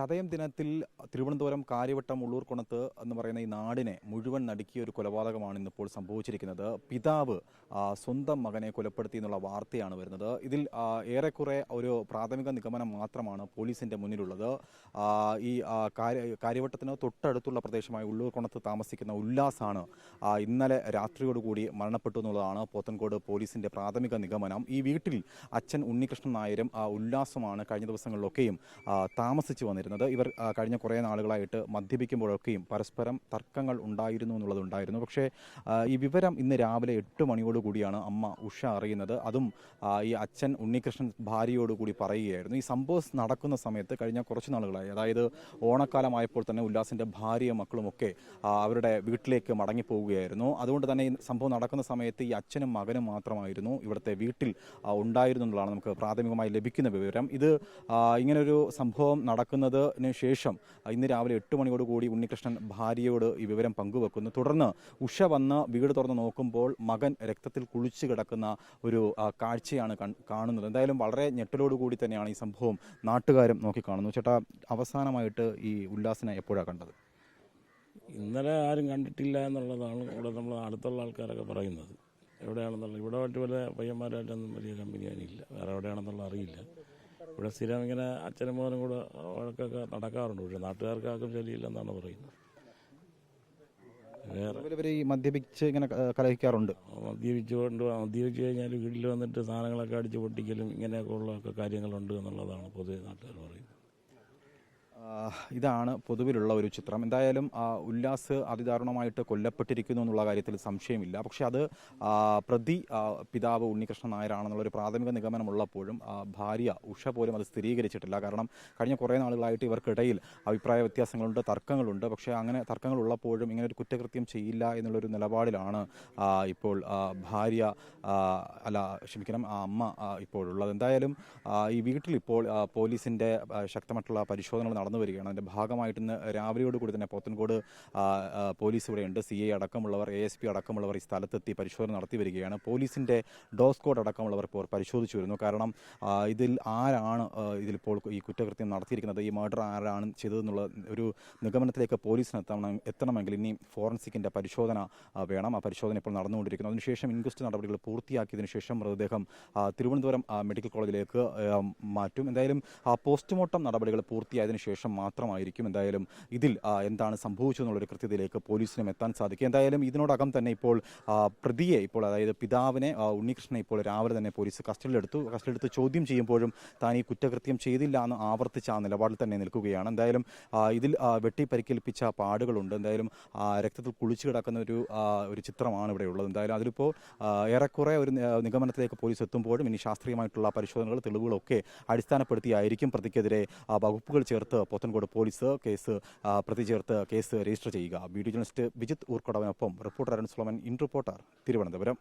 ചതയം ദിനത്തിൽ തിരുവനന്തപുരം കാര്യവട്ടം ഉള്ളൂർക്കുണത്ത് എന്ന് പറയുന്ന ഈ നാടിനെ മുഴുവൻ നടുക്കിയ ഒരു കൊലപാതകമാണ് ഇന്നിപ്പോൾ സംഭവിച്ചിരിക്കുന്നത്. പിതാവ് സ്വന്തം മകനെ കൊലപ്പെടുത്തി എന്നുള്ള വാർത്തയാണ് വരുന്നത്. ഇതിൽ ഏറെക്കുറെ ഒരു പ്രാഥമിക നിഗമനം മാത്രമാണ് പോലീസിന്റെ മുന്നിലുള്ളത്. ഈ കാര്യവട്ടത്തിന് തൊട്ടടുത്തുള്ള പ്രദേശമായ ഉള്ളൂർക്കുണത്ത് താമസിക്കുന്ന ഉല്ലാസാണ് ഇന്നലെ രാത്രിയോടുകൂടി മരണപ്പെട്ടു എന്നുള്ളതാണ് പോത്തൻകോട് പോലീസിന്റെ പ്രാഥമിക നിഗമനം. ഈ വീട്ടിൽ അച്ഛൻ ഉണ്ണികൃഷ്ണൻ നായരും ഉല്ലാസുമാണ് കഴിഞ്ഞ ദിവസങ്ങളിലൊക്കെയും താമസിച്ചു വന്നിരുന്നത്. ഇവർ കഴിഞ്ഞ കുറേ നാളുകളായിട്ട് മദ്യപിക്കുമ്പോഴൊക്കെയും പരസ്പരം തർക്കങ്ങൾ ഉണ്ടായിരുന്നു എന്നുള്ളതുണ്ടായിരുന്നു. പക്ഷേ ഈ വിവരം ഇന്ന് രാവിലെ എട്ട് മണിയോടുകൂടിയാണ് അമ്മ ഉഷ അറിയുന്നത്. അതും ഈ അച്ഛൻ ഉണ്ണികൃഷ്ണൻ ഭാര്യയോടുകൂടി പറയുകയായിരുന്നു. ഈ സംഭവം നടക്കുന്ന സമയത്ത് കഴിഞ്ഞ കുറച്ച് നാളുകളായി അതായത് ഓണക്കാലമായപ്പോൾ തന്നെ ഉല്ലാസിന്റെ ഭാര്യയും മക്കളും ഒക്കെ അവരുടെ വീട്ടിലേക്ക് മടങ്ങിപ്പോവുകയായിരുന്നു. അതുകൊണ്ട് തന്നെ ഈ സംഭവം നടക്കുന്ന സമയത്ത് ഈ അച്ഛനും മകനും മാത്രമായിരുന്നു ഇവിടുത്തെ വീട്ടിൽ ഉണ്ടായിരുന്നു എന്നുള്ളതാണ് നമുക്ക് പ്രാഥമികമായി ലഭിക്കുന്ന വിവരം. ഇത് ഇങ്ങനൊരു സംഭവം നടക്കുന്നതിന് ശേഷം ഇന്ന് രാവിലെ എട്ട് മണിയോട് കൂടി ഉണ്ണികൃഷ്ണൻ ഭാര്യയോട് ഈ വിവരം പങ്കുവെക്കുന്നു. തുടർന്ന് ഉഷ വന്ന് വീട് തുറന്ന് നോക്കുമ്പോൾ മകൻ രക്തത്തിൽ കുളിച്ചു കിടക്കുന്ന ഒരു കാഴ്ചയാണ് കാണുന്നത്. എന്തായാലും വളരെ ഞെട്ടലോടുകൂടി തന്നെയാണ് ഈ സംഭവം നാട്ടുകാരും നോക്കിക്കാണുന്നു ചേട്ടാ അവസാനമായിട്ട് ഈ ഉല്ലാസിനെ എപ്പോഴാണ് കണ്ടത്? ഇന്നലെ ആരും കണ്ടിട്ടില്ല എന്നുള്ളതാണ് ഇവിടെ നമ്മൾ അടുത്തുള്ള ആൾക്കാരൊക്കെ പറയുന്നത്. എവിടെയാണെന്നുള്ളത്? ഇവിടെ മറ്റു വല്ല പയ്യന്മാരായിട്ടൊന്നും വലിയ കമ്പനിയാനില്ല വേറെ എവിടെയാണെന്നുള്ള അറിയില്ല. ഇവിടെ സ്ഥിരം ഇങ്ങനെ അച്ഛനും മോനും കൂടെ വഴക്കൊക്കെ നടക്കാറുണ്ട്. പക്ഷെ നാട്ടുകാർക്ക് ആർക്കും ശരിയില്ലെന്നാണ് പറയുന്നത് ഇവർ ഈ മദ്യപിച്ച് ഇങ്ങനെ കലഹിക്കാറുണ്ട്. മദ്യപിച്ച് കൊണ്ട് മദ്യപിച്ച് കഴിഞ്ഞാൽ വീട്ടിൽ വന്നിട്ട് സാധനങ്ങളൊക്കെ അടിച്ച് പൊട്ടിക്കലും ഇങ്ങനെയൊക്കെ ഉള്ള കാര്യങ്ങളുണ്ട് എന്നുള്ളതാണ് പൊതുവെ നാട്ടുകാർ പറയുന്നത്. ഇതാണ് പൊതുവിലുള്ള ഒരു ചിത്രം. എന്തായാലും ഉല്ലാസ് അതിദാരുണമായിട്ട് കൊല്ലപ്പെട്ടിരിക്കുന്നു എന്നുള്ള കാര്യത്തിൽ സംശയമില്ല. പക്ഷെ അത് പ്രതി പിതാവ് ഉണ്ണികൃഷ്ണൻ നായരാണെന്നുള്ള ഒരു പ്രാഥമിക നിഗമനമുള്ളപ്പോഴും ഭാര്യ ഉഷ പോലും അത് സ്ഥിരീകരിച്ചിട്ടില്ല. കാരണം കഴിഞ്ഞ കുറേ നാളുകളായിട്ട് ഇവർക്കിടയിൽ അഭിപ്രായ വ്യത്യാസങ്ങളുണ്ട് തർക്കങ്ങളുണ്ട്. പക്ഷേ അങ്ങനെ തർക്കങ്ങൾ ഉള്ളപ്പോഴും ഇങ്ങനെ ഒരു കുറ്റകൃത്യം ചെയ്യില്ല എന്നുള്ളൊരു നിലപാടിലാണ് ഇപ്പോൾ ഭാര്യ അല്ല ക്ഷമിക്കണം അമ്മ ഇപ്പോഴുള്ളത് എന്തായാലും ഈ വീട്ടിൽ ഇപ്പോൾ പോലീസിന്റെ ശക്തമായിട്ടുള്ള പരിശോധനകൾ നടന്നു വരികയാണ് അതിന്റെ ഭാഗമായിട്ട് ഇന്ന് രാവിലെയോട് കൂടി തന്നെ പോത്തൻകോട് പോലീസ് ഇവിടെയുണ്ട് സി ഐ അടക്കമുള്ളവർ എ എസ് പി അടക്കമുള്ളവർ ഈ സ്ഥലത്തെത്തി പരിശോധന നടത്തി വരികയാണ്. പോലീസിന്റെ ഡോസ് കോഡ് അടക്കമുള്ളവർ ഇപ്പോൾ പരിശോധിച്ചു വരുന്നു. കാരണം ഇതിൽ ആരാണ് ഇതിലിപ്പോൾ ഈ കുറ്റകൃത്യം നടത്തിയിരിക്കുന്നത് ഈ മർഡർ ആരാണ് ചെയ്തതെന്നുള്ള ഒരു നിഗമനത്തിലേക്ക് പോലീസിന് എത്തണം എത്തണമെങ്കിൽ ഇനി ഫോറൻസിക്കിന്റെ പരിശോധന വേണം. ആ പരിശോധന ഇപ്പോൾ നടന്നുകൊണ്ടിരിക്കുന്നു. അതിനുശേഷം ഇൻക്വസ്റ്റ് നടപടികൾ പൂർത്തിയാക്കിയതിനു ശേഷം മൃതദേഹം തിരുവനന്തപുരം മെഡിക്കൽ കോളേജിലേക്ക് മാറ്റും. എന്തായാലും പോസ്റ്റ്മോർട്ടം നടപടികൾ പൂർത്തിയായതിനു ശേഷം മാത്രമായിരിക്കും എന്തായാലും ഇതിൽ എന്താണ് സംഭവിച്ചതെന്നുള്ളൊരു കൃത്യതയിലേക്ക് പോലീസിനും എത്താൻ സാധിക്കും. എന്തായാലും ഇതിനോടകം തന്നെ ഇപ്പോൾ പ്രതിയെ ഇപ്പോൾ അതായത് പിതാവിനെ ഉണ്ണികൃഷ്ണനെ ഇപ്പോൾ രാവിലെ തന്നെ പോലീസ് കസ്റ്റഡിയിലെടുത്തു. കസ്റ്റഡിയെടുത്ത് ചോദ്യം ചെയ്യുമ്പോഴും താൻ ഈ കുറ്റകൃത്യം ചെയ്തില്ല എന്ന് ആവർത്തിച്ച ആ നിലപാടിൽ തന്നെ നിൽക്കുകയാണ്. എന്തായാലും ഇതിൽ വെട്ടി പരിക്കേൽപ്പിച്ച പാടുകളുണ്ട്. എന്തായാലും രക്തത്തിൽ കുളിച്ചു കിടക്കുന്ന ഒരു ഒരു ചിത്രമാണ് ഇവിടെ ഉള്ളത്. എന്തായാലും അതിലിപ്പോൾ ഏറെക്കുറെ ഒരു നിഗമനത്തിലേക്ക് പോലീസ് എത്തുമ്പോഴും ഇനി ശാസ്ത്രീയമായിട്ടുള്ള പരിശോധനകൾ തെളിവുകളൊക്കെ അടിസ്ഥാനപ്പെടുത്തിയായിരിക്കും പ്രതിക്കെതിരെ വകുപ്പുകൾ ചേർത്ത് പോത്തൻകോട് പോലീസ് കേസ് പ്രതി ചേർത്ത് കേസ് രജിസ്റ്റർ ചെയ്യുക. Video journalist Vijith ഊർക്കടവിനൊപ്പം reporter Arun Sulaman in reporter Thiruvananthapuram.